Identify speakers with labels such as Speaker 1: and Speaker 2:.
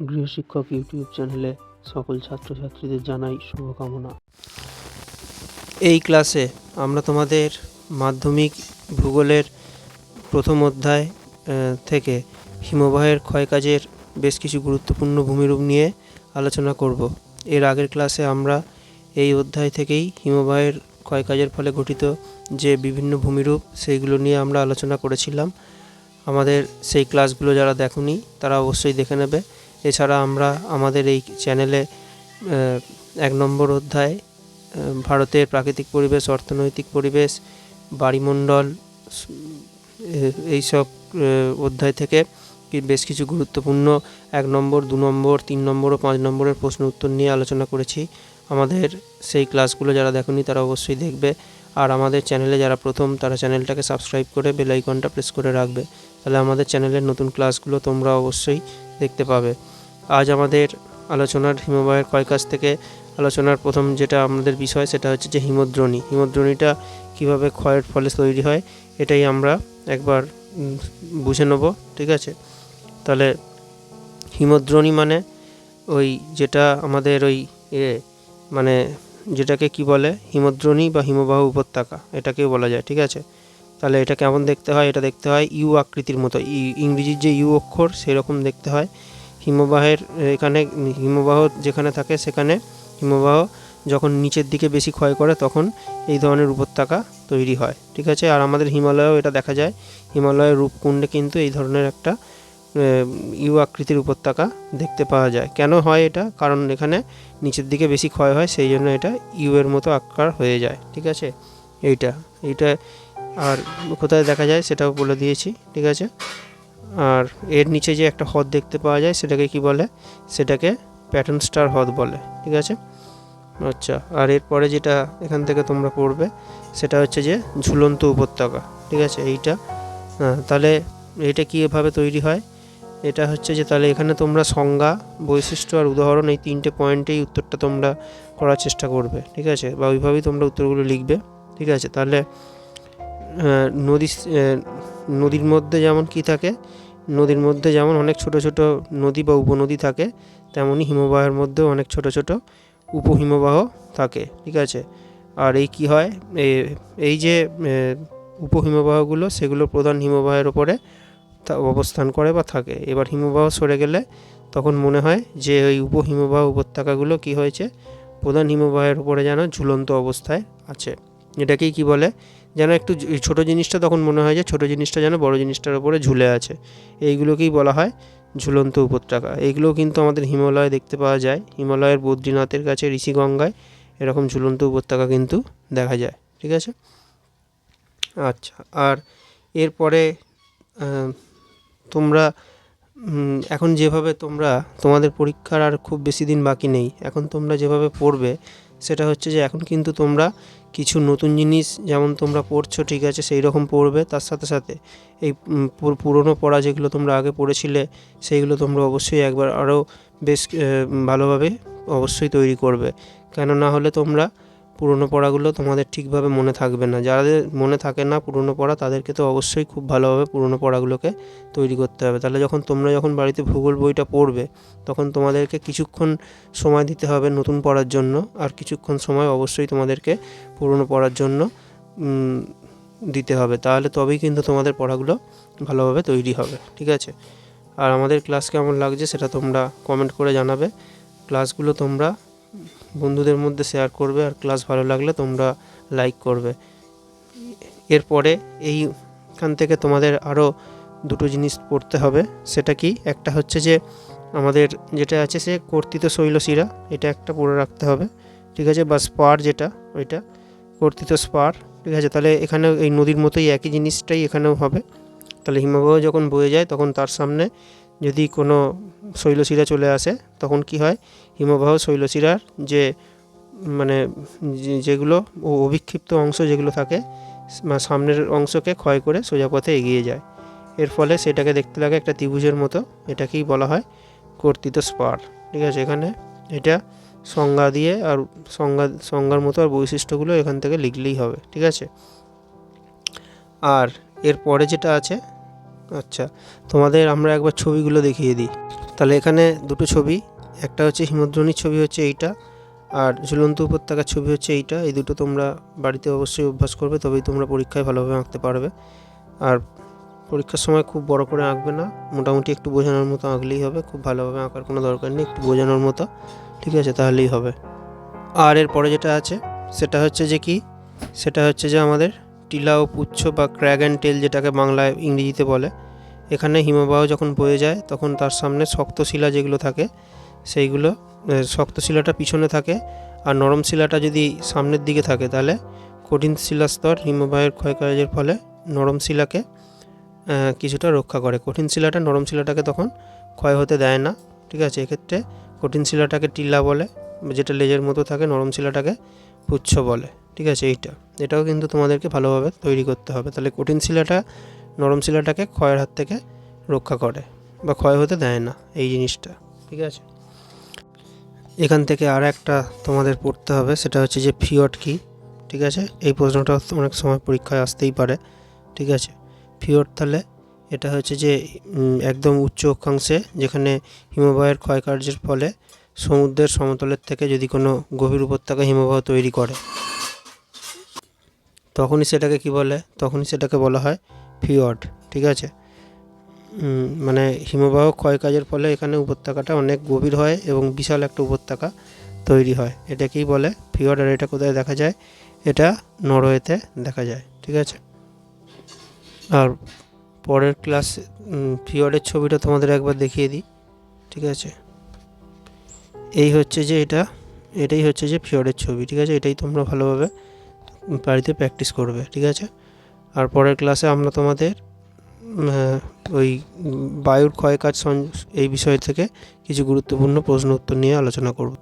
Speaker 1: গৃহশিক্ষক YouTube চ্যানেলে সকল ছাত্রছাত্রীদের জানাই শুভকামনা।
Speaker 2: এই ক্লাসে আমরা তোমাদের মাধ্যমিক ভূগোলের প্রথম অধ্যায় থেকে হিমবাহের ক্ষয়কাজের বেশ কিছু গুরুত্বপূর্ণ ভূমিরূপ নিয়ে আলোচনা করব। এর আগের ক্লাসে আমরা এই অধ্যায় থেকেই হিমবাহের ক্ষয়কাজের ফলে গঠিত যে বিভিন্ন ভূমিরূপ, সেইগুলো নিয়ে আমরা আলোচনা করেছিলাম। আমাদের সেই ক্লাসগুলো যারা দেখনি, তারা অবশ্যই দেখে নেবে। এছাড়া আমরা আমাদের এই চ্যানেলে এক নম্বর অধ্যায় ভারতের প্রাকৃতিক পরিবেশ, অর্থনৈতিক পরিবেশ বাড়িমণ্ডল এইসব অধ্যায় থেকে বেশ কিছু গুরুত্বপূর্ণ এক নম্বর, দু নম্বর, তিন নম্বর ও পাঁচ নম্বরের প্রশ্ন উত্তর নিয়ে আলোচনা করেছি। আমাদের সেই ক্লাসগুলো যারা দেখনি তারা অবশ্যই দেখবে। আর আমাদের চ্যানেলে যারা প্রথম, তারা চ্যানেলটাকে সাবস্ক্রাইব করে বেল আইকনটা প্রেস করে রাখবে। তাহলে আমাদের চ্যানেলের নতুন ক্লাসগুলো তোমরা অবশ্যই দেখতে পাবে। আজ আমাদের আলোচনার হিমবাহের ক্ষয়কাজ থেকে আলোচনার প্রথম যেটা আমাদের বিষয় সেটা হচ্ছে যে হিমদ্রোণী। হিমদ্রোণীটা কীভাবে ক্ষয়ের ফলে তৈরি হয় এটাই আমরা একবার বুঝে নেব, ঠিক আছে? তাহলে হিমদ্রোণী মানে ওই যেটা আমাদের ওই এ মানে যেটাকে কি বলে? হিমদ্রোণী বা হিমবাহ উপত্যকা, এটাকেও বলা যায়, ঠিক আছে? তাহলে এটা কেমন দেখতে হয়? এটা দেখতে হয় ইউ আকৃতির মতো ইংরেজির যে ইউ অক্ষর সেরকম দেখতে হয়। হিমবাহের, এখানে হিমবাহ যেখানে থাকে সেখানে হিমবাহ যখন নিচের দিকে বেশি ক্ষয় করে তখন এই ধরনের উপত্যকা তৈরি হয়, ঠিক আছে? আর আমাদের হিমালয়েও এটা দেখা যায়। হিমালয়ের রূপকুণ্ডে কিন্তু এই ধরনের একটা ইউ আকৃতির উপত্যকা দেখতে পাওয়া যায়। কেন হয় এটা? কারণ এখানে নিচের দিকে বেশি ক্ষয় হয়, সেই জন্য এটা ইউ এর মতো আকার হয়ে যায়, ঠিক আছে? এইটা এইটা, আর কোথায় দেখা যায় সেটাও বলে দিয়েছি, ঠিক আছে? আর এর নিচে যে একটা হ্রদ দেখতে পাওয়া যায়, সেটাকে কি বলে? সেটাকে প্যাটার্ন স্টার হ্রদ বলে, ঠিক আছে? আচ্ছা আর এরপরে যেটা এখান থেকে তোমরা পড়বে, সেটা হচ্ছে যে ঝুলন্ত উপত্যকা, ঠিক আছে? এইটা তাহলে এটা কীভাবে তৈরি হয়? এটা হচ্ছে যে তাহলে এখানে তোমরা সংজ্ঞা, বৈশিষ্ট্য আর উদাহরণ এই তিনটে পয়েন্টেই উত্তরটা তোমরা করার চেষ্টা করবে, ঠিক আছে? বা ওইভাবেই তোমরা উত্তরগুলো লিখবে, ঠিক আছে? তাহলে নদী নদীর মধ্যে যেমন কি থাকে নদীর মধ্যে যেমন অনেক ছোট ছোট নদী বা উপনদী থাকে তেমনই হিমবাহের মধ্যেও অনেক ছোট ছোট উপহিমবাহ থাকে, ঠিক আছে? আর এই কি হয়? এই যে উপহিমবাহগুলো, সেগুলো প্রধান হিমবাহের ওপরে অবস্থান করে বা থাকে। এবার হিমবাহ সরে গেলে তখন মনে হয় যে ওই উপহিমবাহ উপত্যকাগুলো কি হয়েছে? প্রধান হিমবাহের উপরে যেন ঝুলন্ত অবস্থায় আছে। এটাকেই কি বলে? যেন একটু ছোট জিনিসটা তখন মনে হয় যে ছোট জিনিসটা যেন বড় জিনিসটার উপরে ঝুলে আছে। এইগুলোকেই বলা হয় ঝুলন্ত উপত্যকা। এইগুলোও কিন্তু আমাদের হিমালয়ে দেখতে পাওয়া যায়। হিমালয়ের বদ্রীনাথের কাছে, ঋষিগঙ্গায় এরকম ঝুলন্ত উপত্যকা কিন্তু দেখা যায়। ঠিক আছে? আচ্ছা আর এরপরে তোমরা এখন যেভাবে তোমরা, তোমাদের পরীক্ষার আর খুব বেশি দিন বাকি নেই, এখন তোমরা যেভাবে পড়বে, সেটা হচ্ছে যে এখন কিন্তু তোমরা কিছু নতুন জিনিস যেমন তোমরা পড়ছো, ঠিক আছে, সেই রকম পড়বে, তার সাথে সাথে এই পুরনো পড়া যেগুলো তোমরা আগে পড়েছিলে, সেইগুলো তোমরা অবশ্যই একবার আরও বেশ ভালোভাবে অবশ্যই তৈরি করবে। কেন না হলে তোমরা পুরনো পড়াগুলো তোমাদের ঠিকভাবে মনে থাকবে না। যাদের মনে থাকে না পুরনো পড়া, তাদেরকে তো অবশ্যই খুব ভালোভাবে পুরনো পড়াগুলোকে তৈরি করতে হবে। তাহলে যখন তোমরা যখন বাড়িতে ভূগোল বইটা পড়বে, তখন তোমাদেরকে কিছুক্ষণ সময় দিতে হবে নতুন পড়ার জন্য, আর কিছুক্ষণ সময় অবশ্যই তোমাদেরকে পুরনো পড়ার জন্য দিতে হবে। তাহলে তবেই কিন্তু তোমাদের পড়াগুলো ভালোভাবে তৈরি হবে। ঠিক আছে? আর আমাদের ক্লাস কেমন লাগছে সেটা তোমরা কমেন্ট করে জানাবে। ক্লাসগুলো তোমরা বন্ধুদের মধ্যে শেয়ার করবে আর ক্লাস ভালো লাগলে তোমরা লাইক করবে। এরপরে এইখান থেকে তোমাদের আরও দুটো জিনিস পড়তে হবে, সেটা কি? একটা হচ্ছে যে আমাদের যেটা আছে সে কর্তিত শৈলশিরা, এটা একটা পড়ে রাখতে হবে, ঠিক আছে? বা স্পার যেটা, ওইটা, কর্তিত স্পার, ঠিক আছে? তাহলে এখানেও এই নদীর মতোই একই জিনিসটাই এখানেও হবে। তাহলে হিমবাহ যখন বয়ে যায়, তখন তার সামনে যদি কোনো শৈলশিরা চলে আসে, তখন কি হয়? হিমবাহ শৈলশিরার যে মানে যেগুলো অবিক্ষিপ্ত অংশ যেগুলো থাকে সামনের অংশকে ক্ষয় করে সোজা পথে এগিয়ে যায়। এর ফলে সেটাকে দেখতে লাগে একটা ত্রিভুজের মতো, এটাকেই বলা হয় কর্তৃত স্পার। ঠিক আছে, এখানে এটা সংজ্ঞা দিয়ে আর সংজ্ঞা, সংজ্ঞার মতো আর বৈশিষ্ট্যগুলো এখান থেকে লিখলেই হবে। ঠিক আছে? আর এর পরে যেটা আছে আচ্ছা তোমাদের আমরা একবার ছবিগুলো দেখিয়ে দিই। তাহলে এখানে দুটো ছবি, একটা হচ্ছে হিমদ্রোণীর ছবি হচ্ছে এইটা, আর ঝুলন্ত উপত্যকার ছবি হচ্ছে এইটা। এই দুটো তোমরা বাড়িতে অবশ্যই অভ্যাস করবে, তবেই তোমরা পরীক্ষায় ভালোভাবে আঁকতে পারবে। আর পরীক্ষার সময় খুব বড় করে আঁকবে না, মোটামুটি একটু বোঝানোর মতো আঁকলেই হবে, খুব ভালোভাবে আঁকার কোনো দরকার নেই, একটু বোঝানোর মতো, ঠিক আছে, তাহলেই হবে। আর এরপরে যেটা আছে, সেটা হচ্ছে যে কি, সেটা হচ্ছে যে আমাদের টিলা ও পুচ্ছ বা ক্র্যাগ অ্যান্ড টেল যেটাকে বাংলায় ইংরেজিতে বলে, এখানে হিমবাহ যখন বয়ে যায়, তখন তার সামনে শক্ত শিলা যেগুলো থাকে, সেইগুলো শক্ত শিলাটা পিছনে থাকে আর নরম শিলাটা যদি সামনের দিকে থাকে, তাহলে কঠিন শিলাস্তর হিমবাহের ক্ষয়কার্যের ফলে নরম শিলাকে কিছুটা রক্ষা করে। কঠিন শিলাটা নরম শিলাটাকে তখন ক্ষয় হতে দেয় না, ঠিক আছে? এক্ষেত্রে কঠিন শিলাটাকে টিলা বলে, যেটা লেজের মতো থাকে, নরম শিলাটাকে পুচ্ছ বলে, ঠিক আছে? এইটা। এটাও কিন্তু তোমাদেরকে ভালোভাবে তৈরি করতে হবে। তাহলে কঠিন শিলাটা, নরম শিলাটাকে ক্ষয়ের হাত থেকে রক্ষা করে বা ক্ষয় হতে দেয় না এই জিনিসটা, ঠিক আছে? এখান থেকে আর একটা তোমাদের পড়তে হবে, সেটা হচ্ছে যে ফিওট কি, ঠিক আছে? এই প্রশ্নটা অনেক সময় পরীক্ষায় আসতেই পারে, ঠিক আছে? ফিওট তাহলে এটা হচ্ছে যে একদম উচ্চ অক্ষাংশে যেখানে হিমবাহের ক্ষয়কার্যের ফলে সমুদ্রের সমতলের থেকে যদি কোনো গভীর উপত্যকা হিমবাহ তৈরি করে, তখনই সেটাকে কি বলে? তখনই সেটাকে বলা হয় ফিওর্ড ঠিক আছে? মানে হিমবাহ ক্ষয়কাজের ফলে এখানে উপত্যকাটা অনেক গভীর হয় এবং বিশাল একটা উপত্যকা তৈরি হয়। এটাকেই বলে ফিওর্ড আর এটা কোথায় দেখা যায়? এটা নরওয়েতে দেখা যায়, ঠিক আছে? আর পরের ক্লাস ফিওর্ডের ছবিটা তোমাদের একবার দেখিয়ে দিই, ঠিক আছে? এই হচ্ছে যে এটা, এটাই হচ্ছে যে ফিওরের ছবি, ঠিক আছে? এটাই তোমরা ভালোভাবে বাড়িতে প্র্যাকটিস করবে, ঠিক আছে? আর পরের ক্লাসে আমরা তোমাদের ওই বায়ুর ক্ষয়কাজ এই বিষয় থেকে কিছু গুরুত্বপূর্ণ প্রশ্ন উত্তর নিয়ে আলোচনা করব।